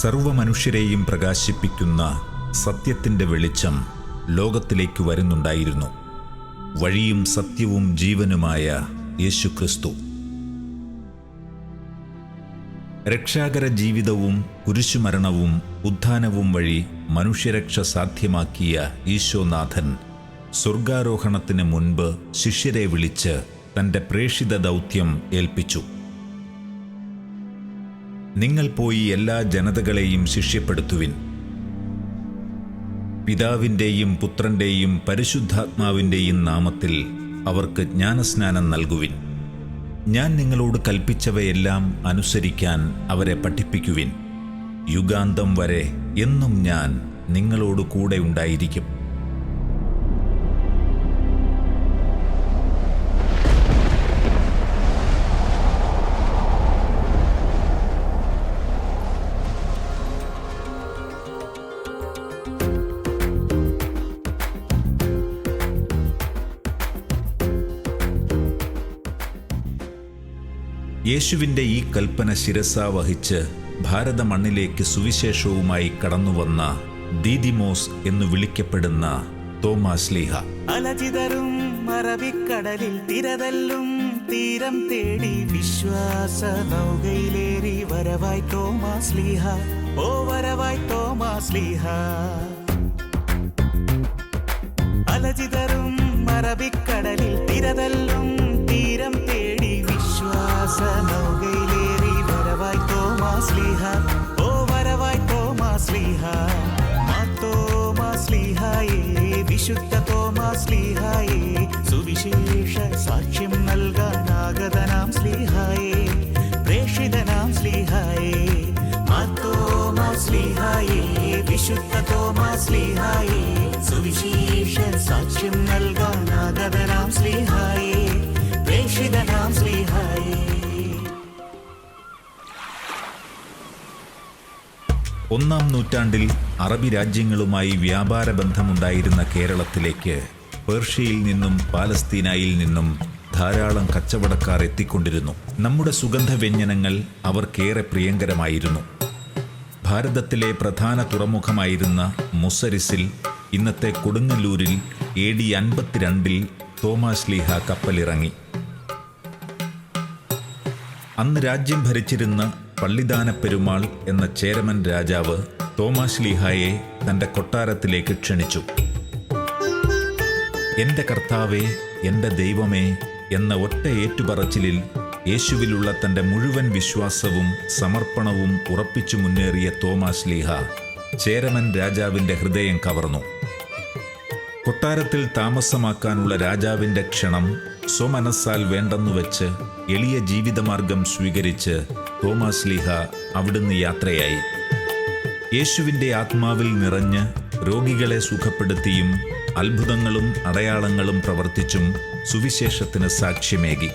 സർവമനുഷ്യരെയും പ്രകാശിപ്പിക്കുന്ന സത്യത്തിന്റെ വെളിച്ചം ലോകത്തിലേക്ക് വരുന്നുണ്ടായിരുന്നു. വഴിയും സത്യവും ജീവനുമായ യേശുക്രിസ്തു. രക്ഷാകര ജീവിതവും കുരിശുമരണവും ഉത്ഥാനവും വഴി മനുഷ്യരക്ഷ സാധ്യമാക്കിയ ഈശോനാഥൻ സ്വർഗാരോഹണത്തിന് മുൻപ് ശിഷ്യരെ വിളിച്ച് തന്റെ പ്രേഷിത ദൗത്യം ഏൽപ്പിച്ചു. നിങ്ങൾ പോയി എല്ലാ ജനതകളെയും ശിഷ്യപ്പെടുത്തുവിൻ. പിതാവിന്റെയും പുത്രന്റെയും പരിശുദ്ധാത്മാവിന്റെയും നാമത്തിൽ അവർക്ക് ജ്ഞാനസ്നാനം നൽകുവിൻ. ഞാൻ നിങ്ങളോട് കൽപ്പിച്ചവയെല്ലാം അനുസരിക്കാൻ അവരെ പഠിപ്പിക്കുവിൻ. യുഗാന്തം വരെ എന്നും ഞാൻ നിങ്ങളോട് കൂടെ ഉണ്ടായിരിക്കും. യേശുവിന്റെ ഈ കൽപ്പന ശിരസ വഹിച്ച് ഭാരത മണ്ണിലേക്ക് സുവിശേഷവുമായി കടന്നുവന്ന ദീദിമോസ് എന്ന് വിളിക്കപ്പെടുന്ന തോമാസ് ലീഹ. അലചിതറും മറവിക്കടലിൽ തിരതല്ലും തീരം തേടി വിശ്വാസ നൗകയിലേറി വരവായി തോമാസ് ലീഹ. ഓ വരവായി തോമാസ് ലീഹ. അലചിതറും മറവിക്കടലിൽ തിരതല്ലും തോമാസ് ലീഹ തോമാസ് ലീഹായേ വിശുദ്ധ തോമാസ് ലീഹായേ സുവിശേഷ സാക്ഷ്യം നൽകാൻ ആഗതനാം സ്ലീഹായേ പ്രേഷിതനാം സ്ലീഹായേ തോമാസ് ലീഹായേ വിശുദ്ധ തോമാസ് ലീഹായേ സുവിശേഷ സാക്ഷ്യം നൽകാൻ ആഗതനാം സ്ലീഹായേ പ്രേഷിതനാം സ്ലീഹായേ. ഒന്നാം നൂറ്റാണ്ടിൽ അറബി രാജ്യങ്ങളുമായി വ്യാപാര ബന്ധമുണ്ടായിരുന്ന കേരളത്തിലേക്ക് പേർഷ്യയിൽ നിന്നും പാലസ്തീനായിൽ നിന്നും ധാരാളം കച്ചവടക്കാർ എത്തിക്കൊണ്ടിരുന്നു. നമ്മുടെ സുഗന്ധവ്യഞ്ജനങ്ങൾ അവർക്കേറെ പ്രിയങ്കരമായിരുന്നു. ഭാരതത്തിലെ പ്രധാന തുറമുഖമായിരുന്ന മുസരിസിൽ ഇന്നത്തെ കൊടുങ്ങല്ലൂരിൽ എ ഡി അൻപത്തിരണ്ടിൽ തോമാസ് ലീഹ കപ്പലിറങ്ങി. അന്ന് രാജ്യം ഭരിച്ചിരുന്ന പള്ളിദാന പെരുമാൾ എന്ന ചേരമൻ രാജാവ് തോമാശ്ലീഹായെ തന്റെ കൊട്ടാരത്തിലേക്ക് ക്ഷണിച്ചു. എന്റെ കർത്താവേ എന്റെ ദൈവമേ എന്ന ഒറ്റ ഏറ്റുപറച്ചിലിൽ യേശുവിലുള്ള തന്റെ മുഴുവൻ വിശ്വാസവും സമർപ്പണവും ഉറപ്പിച്ചു മുന്നേറിയ തോമാശ്ലീഹ ചേരമൻ രാജാവിന്റെ ഹൃദയം കവർന്നു. കൊട്ടാരത്തിൽ താമസമാക്കാനുള്ള രാജാവിന്റെ ക്ഷണം സ്വമനസ്സാൽ വേണ്ടെന്നുവെച്ച് എളിയ ജീവിതമാർഗം സ്വീകരിച്ച് തോമാസ് ലീഹ അവിടുന്ന് യാത്രയായി. യേശുവിന്റെ ആത്മാവിൽ നിറഞ്ഞ് രോഗികളെ സുഖപ്പെടുത്തിയും അത്ഭുതങ്ങളും അടയാളങ്ങളും പ്രവർത്തിച്ചും സുവിശേഷത്തിന് സാക്ഷ്യമേകി.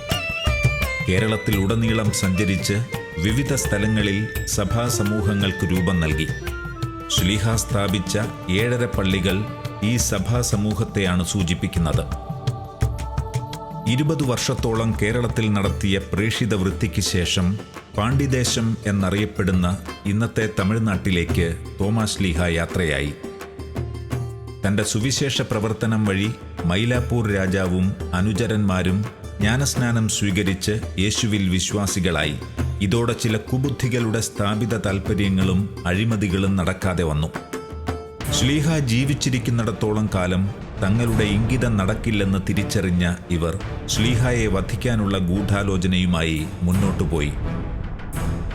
കേരളത്തിൽ ഉടനീളം സഞ്ചരിച്ച് വിവിധ സ്ഥലങ്ങളിൽ സഭാ സമൂഹങ്ങൾക്ക് രൂപം നൽകി. ശ്ലീഹ സ്ഥാപിച്ച ഏഴര പള്ളികൾ ഈ സഭാ സമൂഹത്തെയാണ് സൂചിപ്പിക്കുന്നത്. ഇരുപത് വർഷത്തോളം കേരളത്തിൽ നടത്തിയ പ്രേഷിത വൃത്തിക്ക് ശേഷം പാണ്ഡിദേശം എന്നറിയപ്പെടുന്ന ഇന്നത്തെ തമിഴ്നാട്ടിലേക്ക് തോമാസ് ലീഹ യാത്രയായി. തന്റെ സുവിശേഷ പ്രവർത്തനം വഴി മൈലാപ്പൂർ രാജാവും അനുചരന്മാരും ജ്ഞാനസ്നാനം സ്വീകരിച്ച് യേശുവിൽ വിശ്വാസികളായി. ഇതോടെ ചില കുബുദ്ധികളുടെ സ്ഥാപിത താൽപ്പര്യങ്ങളും അഴിമതികളും നടക്കാതെ വന്നു. ശ്ലീഹ ജീവിച്ചിരിക്കുന്നിടത്തോളം കാലം തങ്ങളുടെ ഇംഗിതം നടക്കില്ലെന്ന് തിരിച്ചറിഞ്ഞ ഇവർ ശ്ലീഹായെ വധിക്കാനുള്ള ഗൂഢാലോചനയുമായി മുന്നോട്ടു പോയി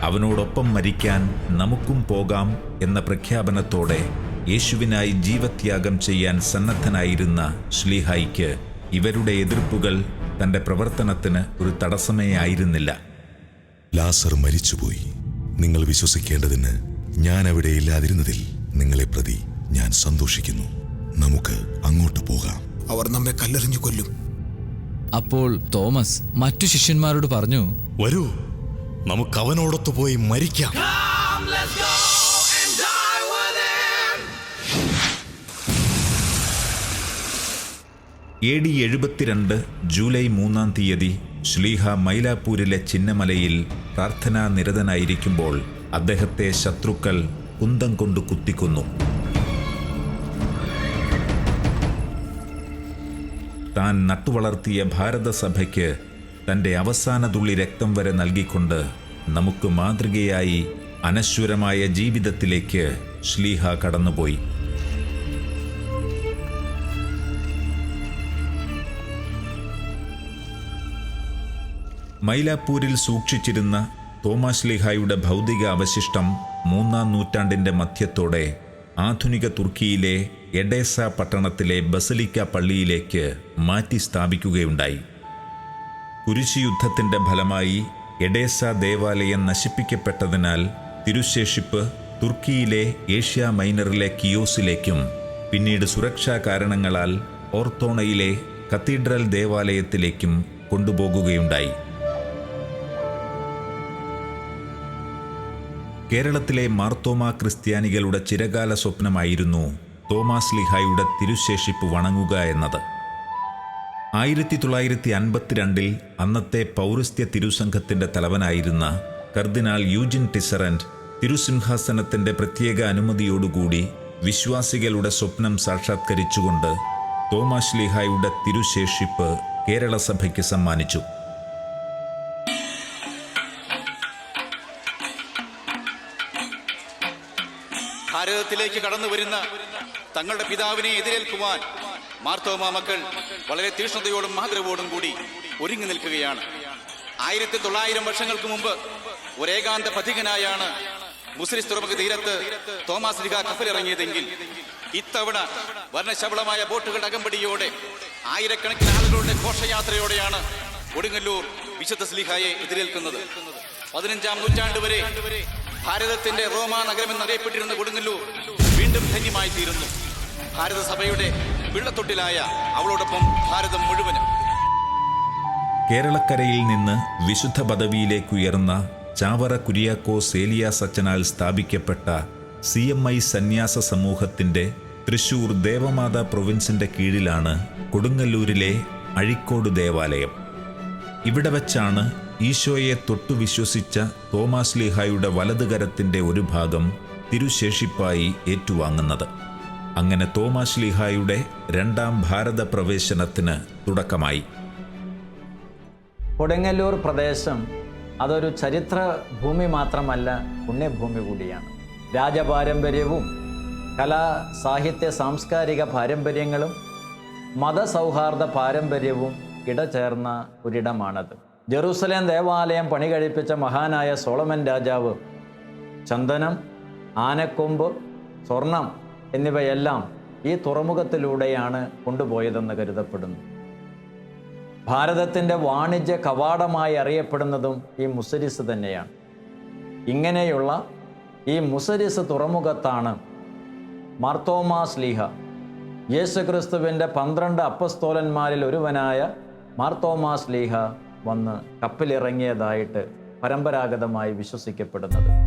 അവനോടൊപ്പം മരിക്കാൻ നമുക്കും പോകാം എന്ന പ്രഖ്യാപനത്തോടെ യേശുവിനായി ജീവത്യാഗം ചെയ്യാൻ സന്നദ്ധനായിരുന്ന ശ്ലീഹായിക്ക് ഇവരുടെ എതിർപ്പുകൾ തന്റെ പ്രവർത്തനത്തിന് ഒരു തടസ്സമേ ആയിരുന്നില്ല. ലാസർ മരിച്ചുപോയി. നിങ്ങൾ വിശ്വസിക്കേണ്ടതിന് ഞാൻ അവിടെ ഇല്ലാതിരുന്നതിൽ നിങ്ങളെ പ്രതി ഞാൻ സന്തോഷിക്കുന്നു. നമുക്ക് അങ്ങോട്ട് പോകാം. അവർ നമ്മെ കല്ലെറിഞ്ഞു കൊല്ലും. അപ്പോൾ തോമസ് മറ്റു ശിഷ്യന്മാരോട് പറഞ്ഞു വരൂ. നമുക്ക് അവനോടൊത്ത് പോയി മരിക്കാം എ ഡി എഴുപത്തിരണ്ട് ജൂലൈ മൂന്നാം തീയതി ശ്ലീഹ മൈലാപ്പൂരിലെ ചിന്നമലയിൽ പ്രാർത്ഥനാ നിരതനായിരിക്കുമ്പോൾ അദ്ദേഹത്തെ ശത്രുക്കൾ കുന്തം കൊണ്ട് കുത്തിക്കുന്നു. താൻ നട്ടുവളർത്തിയ ഭാരതസഭയ്ക്ക് തന്റെ അവസാന തുള്ളി രക്തം വരെ നൽകിക്കൊണ്ട് നമുക്ക് മാതൃകയായി അനശ്വരമായ ജീവിതത്തിലേക്ക് ശ്ലീഹ കടന്നുപോയി. മൈലാപ്പൂരിൽ സൂക്ഷിച്ചിരുന്ന തോമാശ്ലീഹായുടെ ഭൗതിക അവശിഷ്ടം മൂന്നാം നൂറ്റാണ്ടിന്റെ മധ്യത്തോടെ ആധുനിക തുർക്കിയിലെ എഡേസ പട്ടണത്തിലെ ബസലിക്ക പള്ളിയിലേക്ക് മാറ്റി സ്ഥാപിക്കുകയുണ്ടായി. കുരിശുയുദ്ധത്തിന്റെ ഫലമായി എഡേസ ദേവാലയം നശിപ്പിക്കപ്പെട്ടതിനാൽ തിരുശേഷിപ്പ് തുർക്കിയിലെ ഏഷ്യ മൈനറിലെ കിയോസിലേക്കും പിന്നീട് സുരക്ഷാ കാരണങ്ങളാൽ ഓർത്തോണയിലെ കത്തീഡ്രൽ ദേവാലയത്തിലേക്കും കൊണ്ടുപോകുകയുണ്ടായി. കേരളത്തിലെ മാർത്തോമ ക്രിസ്ത്യാനികളുടെ ചിരകാല സ്വപ്നമായിരുന്നു തോമാസ് ലിഹായുടെ തിരുശേഷിപ്പ് വണങ്ങുക എന്നത്. ആയിരത്തി തൊള്ളായിരത്തി അൻപത്തിരണ്ടിൽ അന്നത്തെ പൗരസ്ത്യ തിരുസംഘത്തിന്റെ തലവനായിരുന്ന കർദിനാൾ യൂജിൻ ടിസറന്റ് തിരുസിംഹാസനത്തിന്റെ പ്രത്യേക അനുമതിയോടുകൂടി വിശ്വാസികളുടെ സ്വപ്നം സാക്ഷാത്കരിച്ചുകൊണ്ട് തോമാസ് ലിഹായുടെ തിരുശേഷിപ്പ് കേരള സഭയ്ക്ക് സമ്മാനിച്ചു. ഭാരതത്തിലേക്ക് കടന്നു വരുന്ന തങ്ങളുടെ പിതാവിനെ എതിരേൽക്കുവാൻ മാർത്തോമാ മക്കൾ വളരെ തീഷ്ണതയോടും മാതൃവോടും കൂടി ഒരുങ്ങി നിൽക്കുകയാണ്. ആയിരത്തി തൊള്ളായിരം വർഷങ്ങൾക്ക് മുമ്പ് ഒരേകാന്ത പഥികനായാണ് മുസ്ലിസ് തുറമുഖ തീരത്ത് തോമാസ് ലിഗ കപ്പലിറങ്ങിയതെങ്കിൽ ഇത്തവണ വർണശബളമായ ബോട്ടുകളുടെ അകമ്പടിയോടെ ആയിരക്കണക്കിന് ആളുകളുടെ ഘോഷയാത്രയോടെയാണ് കൊടുങ്ങല്ലൂർ വിശുദ്ധ സ്ലിഹായെ എതിരേൽക്കുന്നത്. പതിനഞ്ചാം നൂറ്റാണ്ട് വരെ ഭാരതത്തിന്റെ റോമാ നഗരം എന്നറിയപ്പെട്ടിരുന്ന കൊടുങ്ങല്ലൂർ വീണ്ടും ധന്യമായി തീരുന്നു ഭാരതസഭയുടെ പിള്ളത്തൊട്ടിലായ അവളോടൊപ്പം ഭാരതം മുഴുവനും. കേരളക്കരയിൽ നിന്ന് വിശുദ്ധ പദവിയിലേക്ക് ഉയർന്ന ചാവറ കുര്യാക്കോ സേലിയ സച്ചനാൽ സ്ഥാപിക്കപ്പെട്ട സി എം ഐ സന്യാസ സമൂഹത്തിന്റെ തൃശൂർ ദേവമാത പ്രൊവിൻസിന്റെ കീഴിലാണ് കൊടുങ്ങല്ലൂരിലെ അഴിക്കോട് ദേവാലയം. ഇവിടെ വച്ചാണ് ഈശോയെ തൊട്ടു വിശ്വസിച്ച തോമാസ് ലീഹായുടെ വലതുകരത്തിന്റെ ഒരു ഭാഗം തിരുശേഷിപ്പായി ഏറ്റുവാങ്ങുന്നത്. അങ്ങനെ തോമാസ് ലീഹായുടെ രണ്ടാം ഭാരത പ്രവേശനത്തിന് തുടക്കമായി. കൊടുങ്ങല്ലൂർ പ്രദേശം അതൊരു ചരിത്ര ഭൂമി മാത്രമല്ല പുണ്യഭൂമി കൂടിയാണ്. രാജപാരമ്പര്യവും കലാ സാഹിത്യ സാംസ്കാരിക പാരമ്പര്യങ്ങളും മതസൗഹാർദ്ദ പാരമ്പര്യവും ഇടചേർന്ന ഒരിടമാണത്. ജെറൂസലേം ദേവാലയം പണി കഴിപ്പിച്ച മഹാനായ സോളമൻ രാജാവ് ചന്ദനം ആനക്കൊമ്പ് സ്വർണം എന്നിവയെല്ലാം ഈ തുറമുഖത്തിലൂടെയാണ് കൊണ്ടുപോയതെന്ന് കരുതപ്പെടുന്നു. ഭാരതത്തിന്റെ വാണിജ്യ കവാടമായി അറിയപ്പെടുന്നതും ഈ മുസരിസ് തന്നെയാണ്. ഇങ്ങനെയുള്ള ഈ മുസരിസ് തുറമുഖത്താണ് മാർത്തോമാ സ്ലീഹ യേശുക്രിസ്തുവിന്റെ പന്ത്രണ്ട് അപ്പസ്തോലന്മാരിൽ ഒരുവനായ മാർത്തോമാ സ്ലീഹ വന്ന് കപ്പലിറങ്ങിയതായിട്ട് പരമ്പരാഗതമായി വിശ്വസിക്കപ്പെടുന്നത്.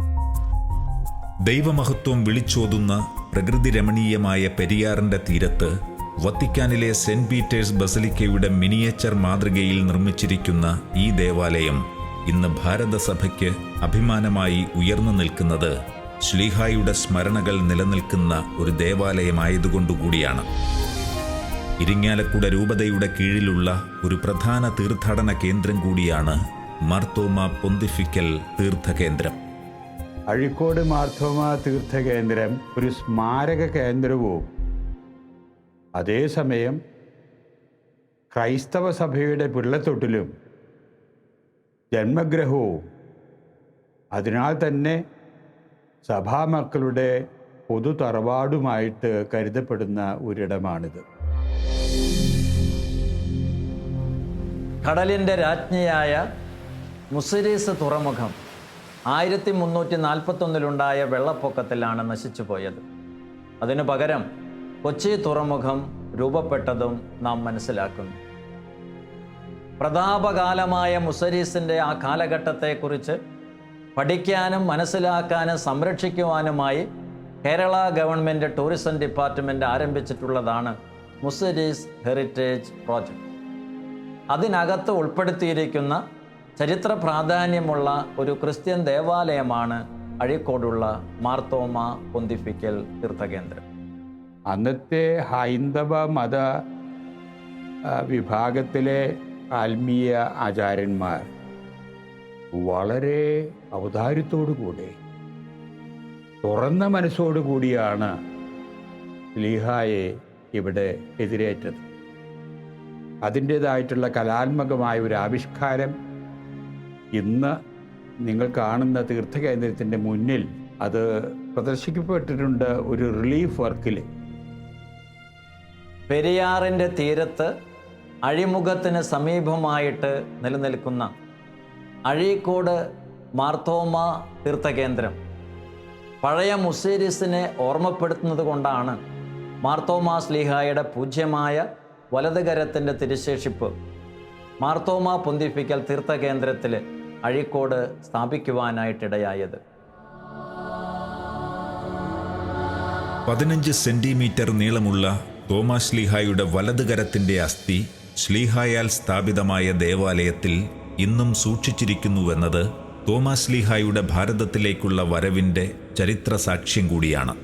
ദൈവമഹത്വം വിളിച്ചോതുന്ന പ്രകൃതി രമണീയമായ പെരിയാറിന്റെ തീരത്ത് വത്തിക്കാനിലെ സെന്റ് പീറ്റേഴ്സ് ബസലിക്കയുടെ മിനിയേച്ചർ മാതൃകയിൽ നിർമ്മിച്ചിരിക്കുന്ന ഈ ദേവാലയം ഇന്ന് ഭാരതസഭയ്ക്ക് അഭിമാനമായി ഉയർന്നു നിൽക്കുന്നത് ശ്ലീഹായുടെ സ്മരണകൾ നിലനിൽക്കുന്ന ഒരു ദേവാലയമായതുകൊണ്ടുകൂടിയാണ്. ഇരിങ്ങാലക്കുട രൂപതയുടെ കീഴിലുള്ള ഒരു പ്രധാന തീർത്ഥാടന കേന്ദ്രം കൂടിയാണ് മാർത്തോമ പൊന്തിഫിക്കൽ തീർത്ഥകേന്ദ്രം. അഴിക്കോട് മാർത്തോമ തീർത്ഥ കേന്ദ്രം ഒരു സ്മാരക കേന്ദ്രവും. അതേസമയം ക്രൈസ്തവ സഭയുടെ പിള്ളത്തൊട്ടിലും ജന്മഗ്രഹവും. അതിനാൽ തന്നെ സഭാമക്കളുടെ പൊതു തറവാടുമായിട്ട് കരുതപ്പെടുന്ന ഒരിടമാണിത്. കടലിന്റെ രാജ്ഞിയായ മുസിരീസ് തുറമുഖം. ആയിരത്തി മുന്നൂറ്റി നാൽപ്പത്തൊന്നിലുണ്ടായ വെള്ളപ്പൊക്കത്തിലാണ് നശിച്ചുപോയത്. അതിനു പകരം കൊച്ചി തുറമുഖം രൂപപ്പെട്ടതും നാം മനസ്സിലാക്കുന്നു. പ്രതാപകാലമായ മുസരീസിന്റെ ആ കാലഘട്ടത്തെക്കുറിച്ച് പഠിക്കാനും മനസ്സിലാക്കാനും സംരക്ഷിക്കുവാനുമായി കേരള ഗവൺമെന്റ് ടൂറിസം ഡിപ്പാർട്ട്മെന്റ് ആരംഭിച്ചിട്ടുള്ളതാണ് മുസരീസ് ഹെറിറ്റേജ് പ്രോജക്റ്റ് അതിനകത്ത് ഉൾപ്പെടുത്തിയിരിക്കുന്ന ചരിത്ര പ്രാധാന്യമുള്ള ഒരു ക്രിസ്ത്യൻ ദേവാലയമാണ് അഴീക്കോടുള്ള മാർത്തോമ പൊന്തിഫിക്കൽ തീർത്ഥകേന്ദ്രം. അന്നത്തെ ഹൈന്ദവ മത വിഭാഗത്തിലെ ആത്മീയ ആചാര്യന്മാർ വളരെ ഔദാര്യത്തോടു കൂടി തുറന്ന മനസ്സോടു കൂടിയാണ് ലീഹായെ ഇവിടെ എതിരേറ്റത്. അതിന്റേതായിട്ടുള്ള കലാത്മകമായ ഒരു ആവിഷ്കാരം ഇന്ന് നിങ്ങൾ കാണുന്ന തീർത്ഥകേന്ദ്രത്തിന്റെ മുന്നിൽ അത് പ്രദർശിക്കപ്പെട്ടിട്ടുണ്ട് ഒരു റിലീഫ് വർക്കിൽ. പെരിയാറിന്റെ തീരത്ത് അഴിമുഖത്തിന് സമീപമായിട്ട് നിലനിൽക്കുന്ന അഴീക്കോട് മാർത്തോമ തീർത്ഥകേന്ദ്രം. പഴയ മുസീരിസിനെ ഓർമ്മപ്പെടുത്തുന്നത് കൊണ്ടാണ് മാർത്തോമാ സ്ലീഹായുടെ പൂജ്യമായ വലതുകരത്തിന്റെ തിരുശേഷിപ്പ് മാർത്തോമ പൊന്തിപ്പിക്കൽ തീർത്ഥകേന്ദ്രത്തിൽ അഴീക്കോട് സ്ഥാപിക്കുവാനായിട്ടിടയായത്. പതിനഞ്ച് സെന്റിമീറ്റർ നീളമുള്ള തോമസ് ശ്ലീഹായുടെ വലതുകരത്തിന്റെ അസ്ഥി ശ്ലീഹായാൽ സ്ഥാപിതമായ ദേവാലയത്തിൽ ഇന്നും സൂക്ഷിച്ചിരിക്കുന്നുവെന്നത് തോമാസ് ലീഹായുടെ ഭാരതത്തിലേക്കുള്ള വരവിന്റെ ചരിത്ര സാക്ഷ്യം കൂടിയാണ്.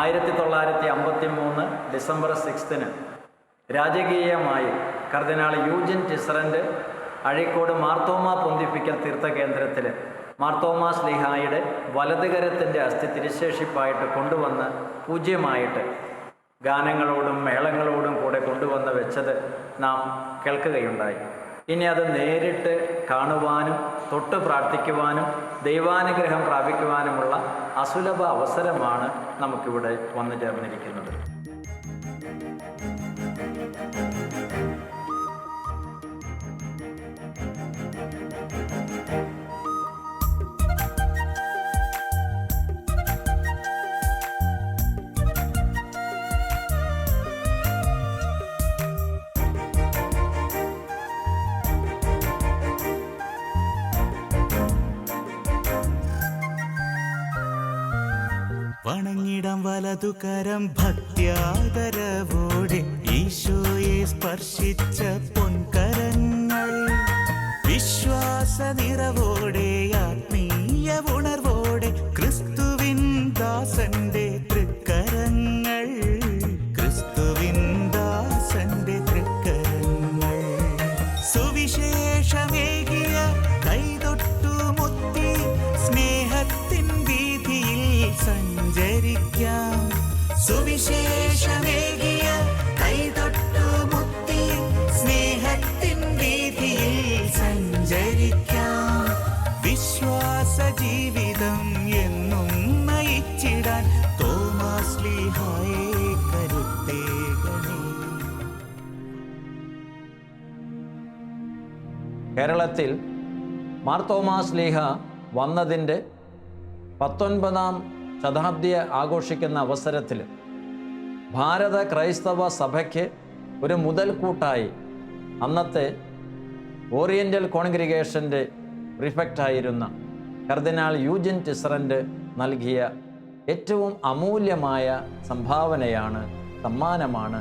ആയിരത്തി തൊള്ളായിരത്തി അമ്പത്തി മൂന്ന് ഡിസംബർ സിക്സ്തിന് രാജകീയമായി കർദിനാൾ Eugene Tisserant Azhikode Marthoma pontifical തീർത്ഥകേന്ദ്രത്തിൽ Marthoma സ്ലിഹായുടെ വലതുകരത്തിന്റെ അസ്ഥി തിരിശേഷിപ്പായിട്ട് കൊണ്ടുവന്ന് പൂജ്യമായിട്ട് ഗാനങ്ങളോടും മേളങ്ങളോടും കൂടെ കൊണ്ടുവന്ന് വെച്ചത് നാം കേൾക്കുകയുണ്ടായി. ഇനി അത് നേരിട്ട് കാണുവാനും തൊട്ട് പ്രാർത്ഥിക്കുവാനും ദൈവാനുഗ്രഹം പ്രാപിക്കുവാനുമുള്ള അസുലഭ അവസരമാണ് നമുക്കിവിടെ വന്നു ചേർന്നിരിക്കുന്നത് വണങ്ങിടം വലതുകരം ഭക്തിയാദരവോടെ ഈശോയെ സ്പർശിച്ച പൊൻകരങ്ങൾ വിശ്വാസ നിറവോടെ ആത്മീയ ഉണർവോടെ കേരളത്തിൽ മാർത്തോമാ ലീഹ വന്നതിന്റെ പത്തൊൻപതാം ശതാബ്ദിയെ ആഘോഷിക്കുന്ന അവസരത്തിൽ ഭാരത ക്രൈസ്തവ സഭയ്ക്ക് ഒരു മുതൽക്കൂട്ടായി അന്നത്തെ ഓറിയന്റൽ കോൺഗ്രിഗേഷന്റെ പ്രിഫക്റ്റായിരുന്ന കർദിനാൾ യൂജിൻ ടിസറന്റ് നൽകിയ ഏറ്റവും അമൂല്യമായ സംഭാവനയാണ് സമ്മാനമാണ്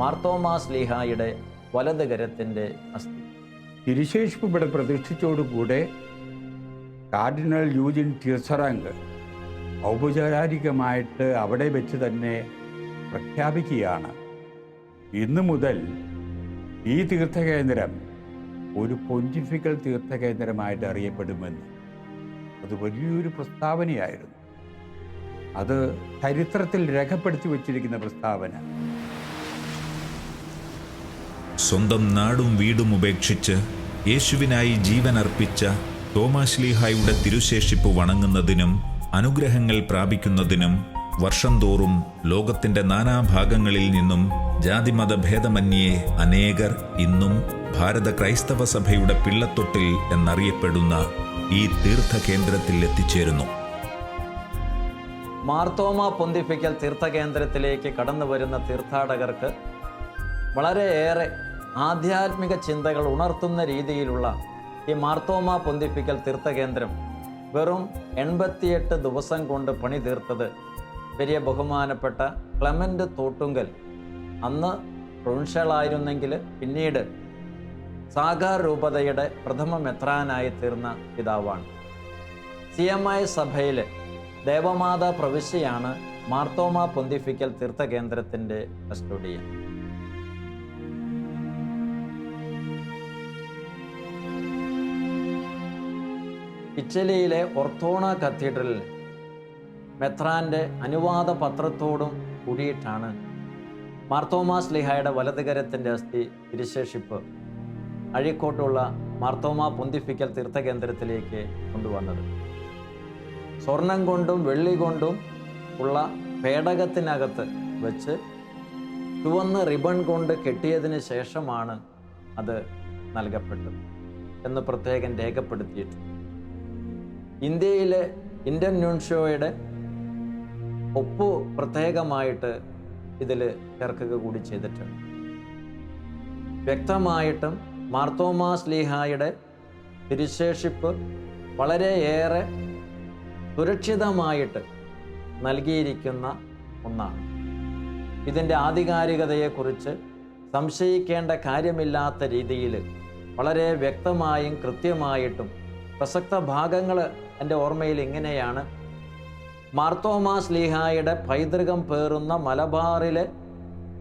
മാർത്തോമാ സ്ലീഹായുടെ വലതുകരത്തിന്റെ അസ്ഥി. തിരുശേഷിപ്പ് ഇവിടെ പ്രതിഷ്ഠിച്ചോടുകൂടെ കാർഡിനൽ യൂജിൻ ടിർസറങ്ക് ഔപചാരികമായിട്ട് അവിടെ വെച്ച് തന്നെ പ്രഖ്യാപിക്കുകയാണ്. ഇന്നു മുതൽ ഈ തീർത്ഥകേന്ദ്രം ഒരു പൊഞ്ചിഫിക്കൽ തീർത്ഥകേന്ദ്രമായിട്ട് അറിയപ്പെടുമെന്ന്. അത് വലിയൊരു പ്രസ്താവനയായിരുന്നു. അത് ചരിത്രത്തിൽ രേഖപ്പെടുത്തി വച്ചിരിക്കുന്ന പ്രസ്താവന. സ്വന്തം നാടും വീടും ഉപേക്ഷിച്ച് യേശുവിനായി ജീവനർപ്പിച്ച തോമാശ്ലീഹായുടെ തിരുശേഷിപ്പ് വണങ്ങുന്നതിനും അനുഗ്രഹങ്ങൾ പ്രാപിക്കുന്നതിനും വർഷം തോറും ലോകത്തിന്റെ നാനാഭാഗങ്ങളിൽ നിന്നും ജാതിമത ഭേദമന്യേ അനേകർ ഇന്നും ഭാരത ക്രൈസ്തവ സഭയുടെ പിള്ളത്തൊട്ടിൽ എന്നറിയപ്പെടുന്ന ഈ തീർത്ഥകേന്ദ്രത്തിൽ എത്തിച്ചേരുന്നു. മാർത്തോമ പൊന്തിപ്പിക്കൽ തീർത്ഥകേന്ദ്രത്തിലേക്ക് കടന്നു വരുന്ന തീർത്ഥാടകർക്ക് വളരെയേറെ ആധ്യാത്മിക ചിന്തകൾ ഉണർത്തുന്ന രീതിയിലുള്ള ഈ മാർത്തോമ പൊന്തിപ്പിക്കൽ തീർത്ഥകേന്ദ്രം വെറും എൺപത്തിയെട്ട് ദിവസം കൊണ്ട് പണി തീർത്തത് വലിയ ബഹുമാനപ്പെട്ട ക്ലമന്റ് തോട്ടുങ്കൽ. അന്ന് പ്രൊവിൻഷ്യലായിരുന്നെങ്കിൽ പിന്നീട് സാഗാർ രൂപതയുടെ പ്രഥമ മെത്രാനായി തീർന്ന പിതാവാണ്. സി എം ഐ സഭയിൽ ദേവമാതാ പ്രവിശ്യയാണ് മാർത്തോമ പൊന്തിഫിക്കൽ തീർത്ഥകേന്ദ്രത്തിന്റെ കസ്റ്റോഡിയൻ. ഇറ്റലിയിലെ ഒർത്തോണ കത്തീഡ്രലിൽ മെത്രാന്റെ അനുവാദ പത്രത്തോടും കൂടിയിട്ടാണ് മാർത്തോമാസ് ലിഹായുടെ വലതുകരത്തിന്റെ അസ്ഥി തിരിശേഷിപ്പ് അഴീക്കോട്ടുള്ള മാർത്തോമ പൊന്തിഫിക്കൽ തീർത്ഥകേന്ദ്രത്തിലേക്ക് കൊണ്ടുവന്നത്. സ്വർണം കൊണ്ടും വെള്ളി കൊണ്ടും ഉള്ള പേടകത്തിനകത്ത് വെച്ച് ചുവന്ന റിബൺ കൊണ്ട് കെട്ടിയതിന് ശേഷമാണ് അത് നൽകപ്പെട്ടത് എന്ന് പ്രത്യേകം രേഖപ്പെടുത്തിയിട്ടുണ്ട്. ഇന്ത്യയിലെ ഇന്ത്യൻ ന്യൂൺഷോയുടെ ഒപ്പ് പ്രത്യേകമായിട്ട് ഇതിൽ ചേർക്കുക കൂടി ചെയ്തിട്ടുണ്ട് വ്യക്തമായിട്ടും മാർത്തോമാ സ്ലീഹായുടെ തിരുശേഷിപ്പ് വളരെയേറെ സുരക്ഷിതമായിട്ട് നൽകിയിരിക്കുന്ന ഒന്നാണ്. ഇതിന്റെ ആധികാരികതയെക്കുറിച്ച് സംശയിക്കേണ്ട കാര്യമില്ലാത്ത രീതിയിൽ വളരെ വ്യക്തമായും കൃത്യമായിട്ടും പ്രസക്ത ഭാഗങ്ങൾ എന്റെ ഓർമ്മയിൽ ഇങ്ങനെയാണ് മാർത്തോമാ സ്ലീഹായുടെ പൈതൃകം പേറുന്ന മലബാറിലെ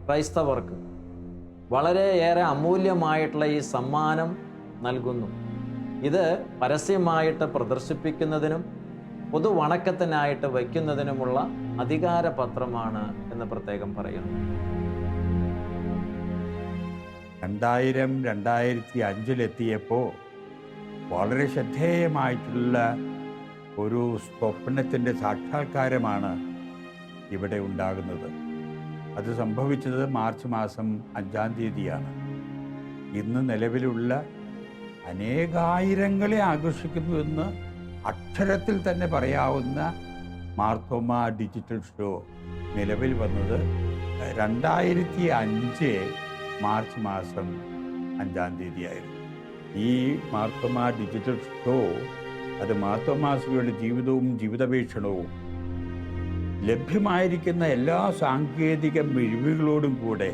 ക്രൈസ്തവർക്ക് വളരെയേറെ അമൂല്യമായിട്ടുള്ള ഈ സമ്മാനം നൽകുന്നു. ഇത് പരസ്യമായിട്ട് പ്രദർശിപ്പിക്കുന്നതിനും പൊതു പൊതുവണക്കത്തിനായിട്ട് വയ്ക്കുന്നതിനുമുള്ള അധികാരപത്രമാണ് എന്ന് പ്രത്യേകം പറയുന്നു. രണ്ടായിരം രണ്ടായിരത്തി അഞ്ചിലെത്തിയപ്പോൾ വളരെ ശ്രദ്ധേയമായിട്ടുള്ള ഒരു സ്വപ്നത്തിന്റെ സാക്ഷാത്കാരമാണ് ഇവിടെ ഉണ്ടാകുന്നത്. അത് സംഭവിച്ചത് മാർച്ച് മാസം അഞ്ചാം തീയതിയാണ്. ഇന്ന് നിലവിലുള്ള അനേകായിരങ്ങളെ ആകർഷിക്കുന്നുവെന്ന് അക്ഷരത്തിൽ തന്നെ പറയാവുന്ന മാർത്തോമ ഡിജിറ്റൽ ഷോ നിലവിൽ വന്നത് രണ്ടായിരത്തി അഞ്ച് മാർച്ച് മാസം അഞ്ചാം തീയതിയായിരുന്നു. ഈ മാർത്തോമ ഡിജിറ്റൽ ഷോ അത് മാർത്തോമാസുകളുടെ ജീവിതവും ജീവിതവീക്ഷണവും ലഭ്യമായിരിക്കുന്ന എല്ലാ സാങ്കേതിക മിഴിവുകളോടും കൂടെ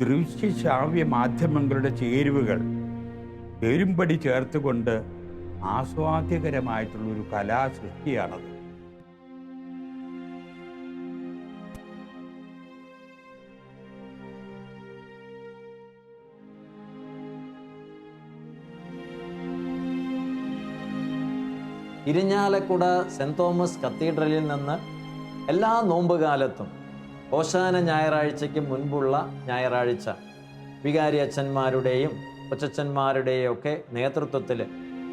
ദൃശ്യശ്രാവ്യ മാധ്യമങ്ങളുടെ ചേരുവകൾ പെരുമ്പടി ചേർത്തുകൊണ്ട് ആസ്വാദ്യകരമായിട്ടുള്ളൊരു കലാസൃഷ്ടിയാണത്. ഇരിഞ്ഞാലക്കുട സെന്റ് തോമസ് കത്തീഡ്രലിൽ നിന്ന് എല്ലാ നോമ്പുകാലത്തും ഓശാന ഞായറാഴ്ചയ്ക്ക് മുൻപുള്ള ഞായറാഴ്ച വികാരി അച്ഛന്മാരുടെയും കൊച്ചച്ഛന്മാരുടെയും ഒക്കെ നേതൃത്വത്തിൽ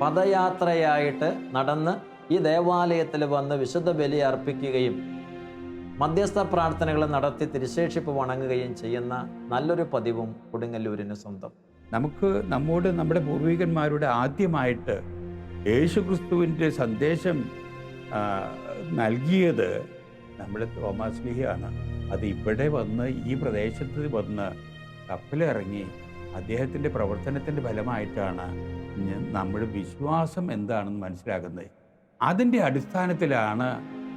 പദയാത്രയായിട്ട് നടന്ന് ഈ ദേവാലയത്തിൽ വന്ന് വിശുദ്ധ ബലി അർപ്പിക്കുകയും മധ്യസ്ഥ പ്രാർത്ഥനകൾ നടത്തി തിരുശേഷിപ്പ് വണങ്ങുകയും ചെയ്യുന്ന നല്ലൊരു പതിവും കൊടുങ്ങല്ലൂരിന് സ്വന്തം. നമുക്ക് നമ്മോട് നമ്മുടെ പൂർവികന്മാരുടെ ആദ്യമായിട്ട് യേശുക്രിസ്തുവിന്റെ സന്ദേശം നൽകിയത് നമ്മുടെ തോമാസ് ലിഹിയാണ്. അത് ഇവിടെ വന്ന് ഈ പ്രദേശത്ത് വന്ന് കപ്പലിറങ്ങി അദ്ദേഹത്തിന്റെ പ്രവർത്തനത്തിന്റെ ഫലമായിട്ടാണ് നമ്മുടെ വിശ്വാസം എന്താണെന്ന് മനസ്സിലാക്കുന്നത്. അതിന്റെ അടിസ്ഥാനത്തിലാണ്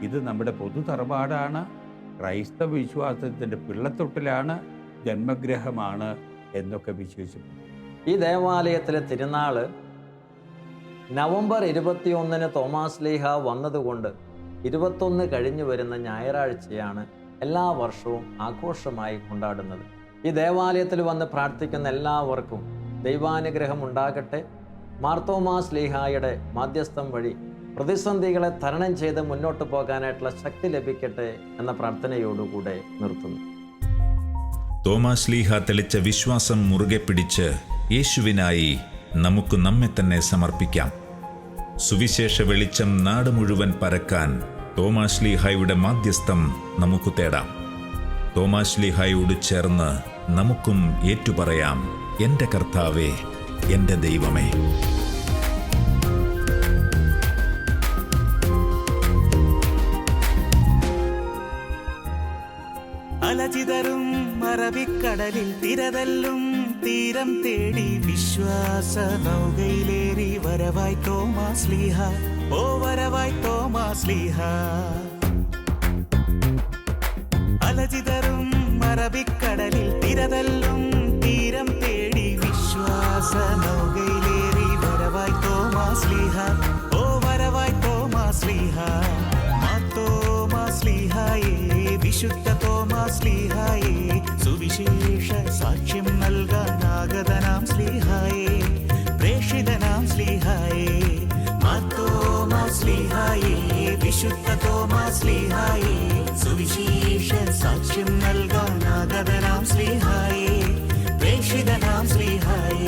ഇത് നമ്മുടെ പൊതു തറവാടാണ് ക്രൈസ്തവ വിശ്വാസത്തിന്റെ പിള്ളത്തൊട്ടിലാണ് ജന്മഗ്രഹമാണ് എന്നൊക്കെ വിശ്വസിക്കുന്നു ഈ ദേവാലയത്തിലെ തിരുനാൾ നവംബർ ഇരുപത്തിയൊന്നിന് തോമാസ് ലീഹ വന്നതുകൊണ്ട് ഇരുപത്തൊന്ന് കഴിഞ്ഞു വരുന്ന ഞായറാഴ്ചയാണ് എല്ലാ വർഷവും ആഘോഷമായി കൊണ്ടാടുന്നത്. ഈ ദേവാലയത്തിൽ വന്ന് പ്രാർത്ഥിക്കുന്ന എല്ലാവർക്കും ദൈവാനുഗ്രഹം ഉണ്ടാകട്ടെ. മാർത്തോമാസ് ലീഹായുടെ മാധ്യസ്ഥം വഴി പ്രതിസന്ധികളെ തരണം ചെയ്ത് മുന്നോട്ട് പോകാനായിട്ടുള്ള ശക്തി ലഭിക്കട്ടെ എന്ന പ്രാർത്ഥനയോടുകൂടെ നിർത്തുന്നു. തോമാസ് ലീഹ തെളിച്ച വിശ്വാസം മുറുകെ പിടിച്ച് യേശുവിനായി നമുക്ക് നമ്മെ തന്നെ സമർപ്പിക്കാം. സുവിശേഷ വെളിച്ചം നാട് മുഴുവൻ പരക്കാൻ തോമാസ് ലീഹായുടെ മാധ്യസ്ഥം നമുക്ക് തേടാം. തോമാസ് ലീഹായോട് ചേർന്ന് നമുക്കും ഏറ്റുപറയാം എന്റെ കർത്താവേ എന്റെ ദൈവമേ. അലചിതരും മറവിക്കടലിൽ തിരതല്ലും തീരം തേടി വിശ്വാസ നൗകയിലേറി വരവായി തോമാസ് ലീഹ. ഓ വരവായി തോമാസ് ലീഹ. അലജിതറും അറബിക്കടലിൽ തിരതല്ലും സുവിശേഷ സാക്ഷ്യം നൽകാനാഗതനാം സ്ലീഹായേ പ്രേഷിതനാം സ്ലീഹായേ മാർത്തോമാ സ്ലീഹായേ വിശുദ്ധ തോമാ സ്ലീഹായേ സുവിശേഷ സാക്ഷ്യം നൽകാനാഗതനാം സ്ലീഹായേ പ്രേഷിതനാം സ്ലീഹായേ.